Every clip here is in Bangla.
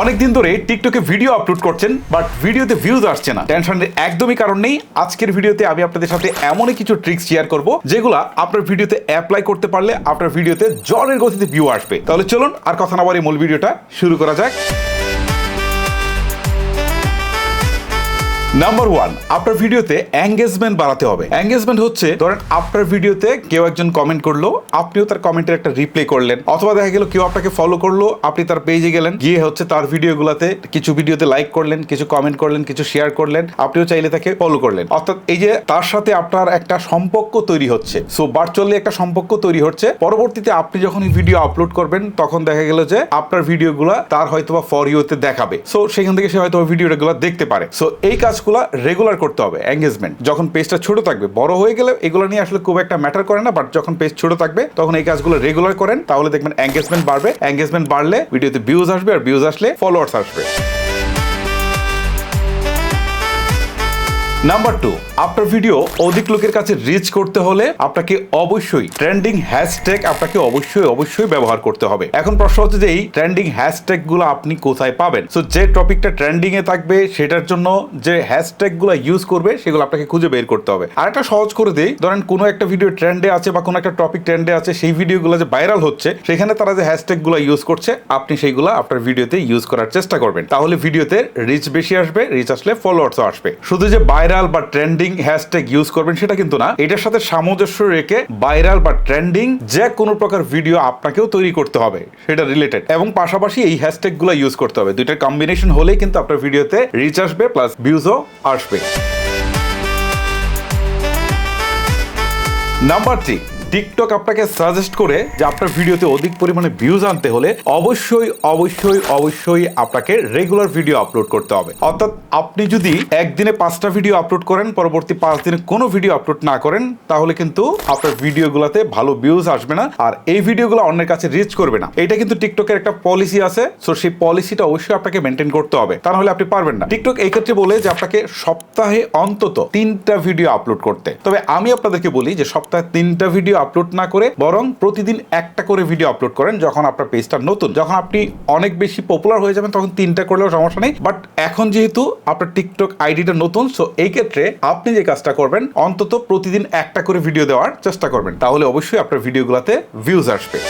অনেকদিন ধরে টিকটকে ভিডিও আপলোড করছেন বাট ভিডিওতে ভিউজ আসছে না। টেনশনের একদমই কারণ নেই। আজকের ভিডিওতে আমি আপনাদের সাথে এমনই কিছু ট্রিক্স শেয়ার করব, যেগুলো আপনার ভিডিওতে অ্যাপ্লাই করতে পারলে আপনার ভিডিওতে জ্বরের গতিতে ভিউ আসবে। তাহলে চলুন আর কথা না বলে মূল ভিডিওটা শুরু করা যাক। নাম্বার ওয়ান আপনার ভিডিওতে এঙ্গেজমেন্ট বাড়াতে হবে। এঙ্গেজমেন্ট হচ্ছে, ধরেন আপনার ভিডিওতে কেউ একজন কমেন্ট করল, আপনিও তার কমেন্টের একটা রিপ্লাই করলেন। অথবা দেখা গেল কেউ আপনাকে ফলো করল, আপনি তার পেজে গেলেন, গিয়ে হচ্ছে তার ভিডিওগুলোতে কিছু ভিডিওতে লাইক করলেন, কিছু কমেন্ট করলেন, কিছু শেয়ার করলেন, আপনিও চাইলে তাকে ফলো করলেন। অর্থাৎ এই যে তার সাথে আপনার একটা সম্পর্ক তৈরি হচ্ছে সো ভার্চুয়ালি একটা সম্পর্ক তৈরি হচ্ছে, পরবর্তীতে আপনি যখন ভিডিও আপলোড করবেন, তখন দেখা গেল যে আপনার ভিডিওগুলো তার হয়তোবা ফর ইউতে দেখাবে। সো সেখান থেকে সে হয়তো ভিডিওগুলো দেখতে পারে। সো এই কাজগুলো রেগুলার করতে হবে এঙ্গেজমেন্ট যখন পেজটা ছোট থাকবে, বড় হয়ে গেলে এগুলো নিয়ে আসলে খুব একটা ম্যাটার করে না বাট যখন পেজ ছোট থাকবে, তখন এই কাজগুলো রেগুলার করেন, তাহলে দেখবেন এঙ্গেজমেন্ট বাড়বে। এঙ্গেজমেন্ট বাড়লে ভিডিওতে ভিউজ আসবে, আর ভিউজ আসলে ফলোয়ার্স আসবে। নাম্বার টু আপনার ভিডিও অধিক লোকের কাছে রিচ করতে হলে আপনাকে অবশ্যই ট্রেন্ডিং হ্যাশট্যাগ আপনাকে অবশ্যই অবশ্যই ব্যবহার করতে হবে। এখন প্রশ্ন হচ্ছে যে, এই ট্রেন্ডিং হ্যাশট্যাগগুলো আপনি কোথায় পাবেন? সো যে টপিকটা ট্রেন্ডিং এ থাকবে, সেটার জন্য যে হ্যাশট্যাগগুলো ইউজ করবে, সেগুলো আপনাকে খুঁজে বের করতে হবে। আর একটা সহজ করে দেই, ধরেন কোনো একটা ভিডিও ট্রেন্ডে আছে বা কোনো একটা টপিক ট্রেন্ডে আছে, সেই ভিডিওগুলো যে ভাইরাল হচ্ছে, সেখানে তারা যে হ্যাশট্যাগগুলো ইউজ করছে, আপনি সেইগুলো আপনার ভিডিওতে ইউজ করার চেষ্টা করবেন। তাহলে ভিডিওতে রিচ বেশি আসবে রিচ আসলে ফলোয়ার্সও আসবে। শুধু যে ভাইরাল বা ট্রেন্ডিং হ্যাশট্যাগ ইউজ করবেন সেটা কিন্তু না। এটার সাথে সামঞ্জস্য রেখে ভাইরাল বা ট্রেন্ডিং যে কোনো প্রকার ভিডিও আপনাকেও তৈরি করতে হবে, সেটা রিলেটেড এবং পাশাপাশি এই হ্যাশট্যাগগুলো ইউজ করতে হবে। দুইটার কম্বিনেশন হলেই কিন্তু আপনার ভিডিওতে রিচ আসবে প্লাস ভিউজও আসবে। নাম্বার থ্রি টিকটক আপনাকে সাজেস্ট করে যে আপনার ভিডিওতে অধিক পরিমাণে ভিউজ আনতে হলে অবশ্যই অবশ্যই অবশ্যই আপনাকে রেগুলার ভিডিও আপলোড করতে হবে। অর্থাৎ আপনি যদি একদিনে পাঁচটা ভিডিও আপলোড করেন, পরবর্তী পাঁচ দিনে কোনো ভিডিও আপলোড না করেন, তাহলে কিন্তু আপনার ভিডিওগুলোতে ভালো ভিউজ আসবে না আর এই ভিডিওগুলো অন্যের কাছে রিচ করবে না। এটা কিন্তু টিকটকের একটা পলিসি আছে সো সেই পলিসিটা অবশ্যই আপনাকে মেনটেন করতে হবে। তা নাহলে আপনি পারবেন না। টিকটক এই ক্ষেত্রে বলে যে আপনাকে সপ্তাহে অন্তত তিনটা ভিডিও আপলোড করতে। তবে আমি আপনাদেরকে বলি যে সপ্তাহে তিনটা ভিডিও আপলোড না করে বরং প্রতিদিন একটা করে ভিডিও আপলোড করেন যখন আপনার পেজটা নতুন। যখন আপনি অনেক বেশি পপুলার হয়ে যাবেন তখন তিনটা করলেও সমস্যা নেই। বাট এখন যেহেতু আপনার টিকটক আইডিটা নতুন সো এই ক্ষেত্রে আপনি যে কাজটা করবেন, অন্তত প্রতিদিন একটা করে ভিডিও দেওয়ার চেষ্টা করবেন। তাহলে অবশ্যই আপনার ভিডিওগুলোতে ভিউজ আসবে।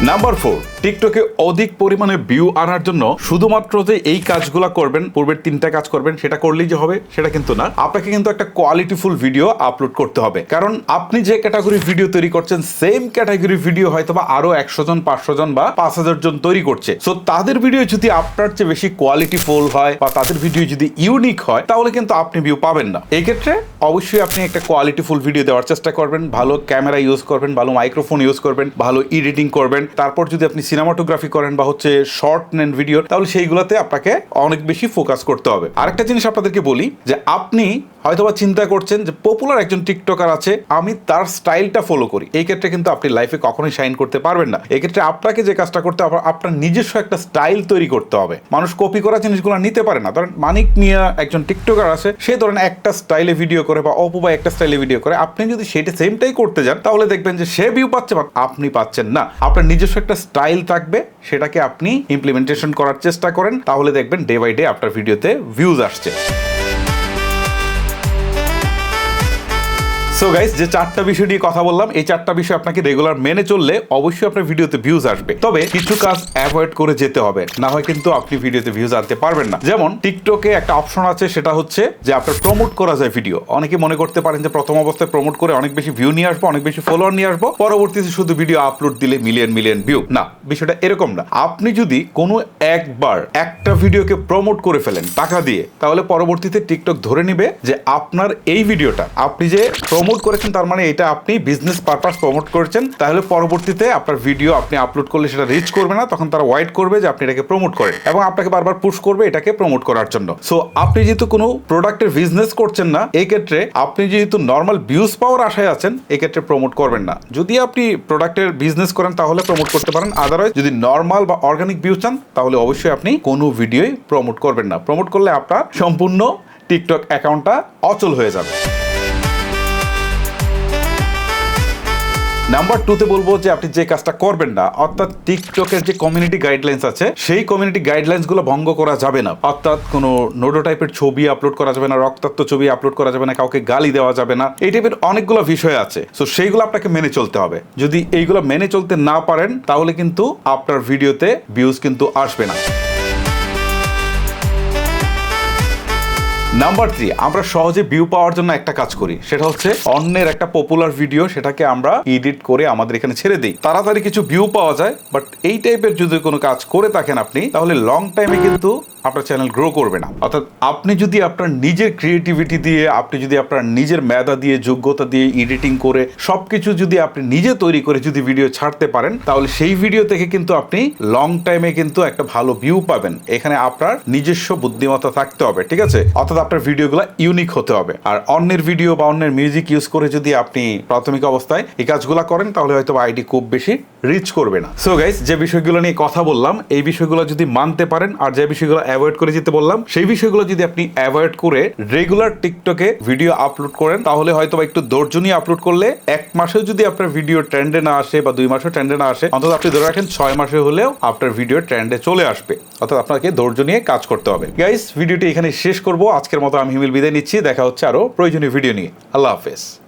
নাম্বার ফোর টিকটকে অধিক পরিমাণে ভিউ আনার জন্য শুধুমাত্র যে এই কাজগুলো করবেন, পূর্বের তিনটা কাজ করবেন, সেটা করলেই যে হবে, সেটা কিন্তু না। আপনাকে কিন্তু একটা কোয়ালিটিফুল ভিডিও আপলোড করতে হবে। কারণ আপনি যে ক্যাটাগরি ভিডিও তৈরি করছেন সেম ক্যাটাগরি ভিডিও হয়তো বা আরও একশো জন, পাঁচশো জন বা পাঁচ হাজার জন তৈরি করছে। সো তাদের ভিডিও যদি আপনার চেয়ে বেশি কোয়ালিটিফুল হয় বা তাদের ভিডিও যদি ইউনিক হয়, তাহলে কিন্তু আপনি ভিউ পাবেন না। এই ক্ষেত্রে অবশ্যই আপনি একটা কোয়ালিটিফুল ভিডিও দেওয়ার চেষ্টা করবেন। ভালো ক্যামেরা ইউজ করবেন, ভালো মাইক্রোফোন ইউজ করবেন, ভালো এডিটিং করবেন। তারপর যদি আপনি সিনেমাটোগ্রাফি করেন বা হচ্ছে শর্ট নেন ভিডিও তাহলে সেইগুলোতে আপনাকে অনেক বেশি ফোকাস করতে হবে। আরেকটা জিনিস আপনাদেরকে বলি যে আপনি হয়তোবা চিন্তা করছেন যে পপুলার একজন টিকটকার আছে, আমি তার স্টাইলটা ফলো করি। এই ক্ষেত্রে কিন্তু আপনি লাইফে কখনোই শাইন করতে পারবেন না। এই ক্ষেত্রে আপনাকে যে কাজটা করতে হবে, আপনার নিজস্ব একটা স্টাইল তৈরি করতে হবে। মানুষ কপি করা জিনিসগুলো নিতে পারে না। ধরেন মানিক মিয়া একজন টিকটকার আছে, সে ধরেন একটা স্টাইলে ভিডিও করে বা অপু বা একটা স্টাইলে ভিডিও করে। আপনি যদি সেটা সেমটাই করতে যান, তাহলে দেখবেন যে সে ভিউ পাচ্ছে বা আপনি পাচ্ছেন না। আপনার নিজস্ব একটা স্টাইল থাকবে, সেটাকে আপনি ইমপ্লিমেন্টেশন করার চেষ্টা করেন, তাহলে দেখবেন ডে বাই ডে আপনার ভিডিওতে ভিউজ আসছে। সো গাইস যে চারটা বিষয় নিয়ে কথা বললাম, এই চারটা বিষয় আপনাকে রেগুলার মেনে চললে অবশ্যই আপনার ভিডিওতে ভিউজ আসবে। তবে কিছু কাজ অ্যাভয়েড করে যেতে হবে। না হয় কিন্তু আপনি ভিডিওতে ভিউজ আনতে পারবেন না। যেমন টিকটকে একটা অপশন আছে, সেটা হচ্ছে যে আপনার প্রমোট করা যায় ভিডিও অনেকে মনে করতে পারেন যে প্রথম অবস্থায় প্রমোট করে অনেক বেশি ভিউ নিয়ে আসব, অনেক বেশি ফলোয়ার নিয়ে আসব, পরবর্তীতে শুধু ভিডিও আপলোড দিলে মিলিয়ন মিলিয়ন ভিউ না, বিষয়টা এরকম না। আপনি যদি কোনো একবার একটা ভিডিওকে প্রমোট করে ফেলেন টাকা দিয়ে, তাহলে পরবর্তীতে টিকটক ধরে নিবে যে আপনার এই ভিডিওটা আপনি যে প্রমোট করেছেন, তার মানে এটা আপনি বিজনেস পারপাস প্রমোট করেছেন। তাহলে পরবর্তীতে আপনার ভিডিও আপনি আপলোড করলে সেটা রিচ করবে না, তখন তারা ওয়াইট করবে যে আপনি এটাকে প্রমোট করেন এবং আপনাকে বারবার পুশ করবে এটাকে প্রমোট করার জন্য। সো আপনি যেহেতু কোনো প্রোডাক্টের বিজনেস করছেন না, এই ক্ষেত্রে আপনি যেহেতু নর্মাল ভিউজ পাওয়ার আশায় আছেন, এই ক্ষেত্রে প্রমোট করবেন না। যদি আপনি প্রোডাক্টের বিজনেস করেন, তাহলে প্রমোট করতে পারেন। আদারওয়াইজ যদি নর্মাল বা অর্গানিক ভিউ চান, তাহলে অবশ্যই আপনি কোনো ভিডিওই প্রমোট করবেন না। প্রমোট করলে আপনার সম্পূর্ণ টিকটক অ্যাকাউন্টটা অচল হয়ে যাবে। নাম্বার টু তে বলব যে আপনি যে কাজটা করবেন না, অর্থাৎ টিকটকের যে কমিউনিটি গাইডলাইন্স আছে, সেই কমিউনিটি গাইডলাইন্সগুলো ভঙ্গ করা যাবে না। অর্থাৎ কোনো নোডো টাইপের ছবি আপলোড করা যাবে না, রক্তাক্ত ছবি আপলোড করা যাবে না, কাউকে গালি দেওয়া যাবে না, এই টাইপের অনেকগুলো বিষয় আছে। তো সেইগুলো আপনাকে মেনে চলতে হবে। যদি এইগুলো মেনে চলতে না পারেন, তাহলে কিন্তু আপনার ভিডিওতে ভিউজ কিন্তু আসবে না। নাম্বার থ্রি আমরা সহজে ভিউ পাওয়ার জন্য একটা কাজ করি। সেটা হচ্ছে অন্যের একটা পপুলার ভিডিও সেটাকে আমরা এডিট করে আমাদের এখানে ছেড়ে দিই। তাড়াতাড়ি কিছু ভিউ পাওয়া যায় বাট এই টাইপের যদি কোনো কাজ করে থাকেন আপনি, তাহলে লং টাইমে কিন্তু আপনার চ্যানেল গ্রো করবে না। অর্থাৎ আপনি যদি আপনার নিজের ক্রিয়েটিভিটি দিয়ে, আপনি যদি আপনার নিজের মেধা দিয়ে, যোগ্যতা দিয়ে এডিটিং করে, সবকিছু যদি আপনি নিজে তৈরি করে যদি ভিডিও ছাড়তে পারেন, তাহলে সেই ভিডিও থেকে কিন্তু আপনি লং টাইমে কিন্তু একটা ভালো ভিউ পাবেন। এখানে আপনার নিজস্ব বুদ্ধিমত্তা থাকতে হবে, ঠিক আছে? অর্থাৎ আপনার ভিডিওগুলো ইউনিক হতে হবে। আর অন্যের ভিডিও বা অন্যের মিউজিক ইউজ করে যদি আপনি প্রাথমিক অবস্থায় এই কাজগুলো করেন, তাহলে হয়তো আইডি খুব বেশি রিচ করবে না। সো গাইস যে বিষয়গুলো নিয়ে কথা বললাম, এই বিষয়গুলো যদি মানতে পারেন, আর যে বিষয়গুলো অ্যাভয়েড করে যেতে বললাম। সেই বিষয়গুলো যদি আপনি অ্যাভয়েড করে রেগুলার টিকটকে ভিডিও আপলোড করেন, তাহলে হয়তো একটু নিয়ে আপলোড করলে এক মাসেও যদি আপনার ভিডিও ট্রেন্ডে না আসে বা দুই মাসেও ট্রেন্ডে না আসে, অন্তত আপনি ধরে রাখেন ছয় মাসে হলেও আপনার ভিডিও ট্রেন্ডে চলে আসবে। অর্থাৎ আপনাকে ধৈর্য নিয়ে কাজ করতে হবে। গাইস ভিডিওটি এখানে শেষ করব। আজকের মতো আমি হিমিল বিদায় নিচ্ছি। দেখা হচ্ছে আরও প্রয়োজনীয় ভিডিও নিয়ে। আল্লাহ হাফেজ।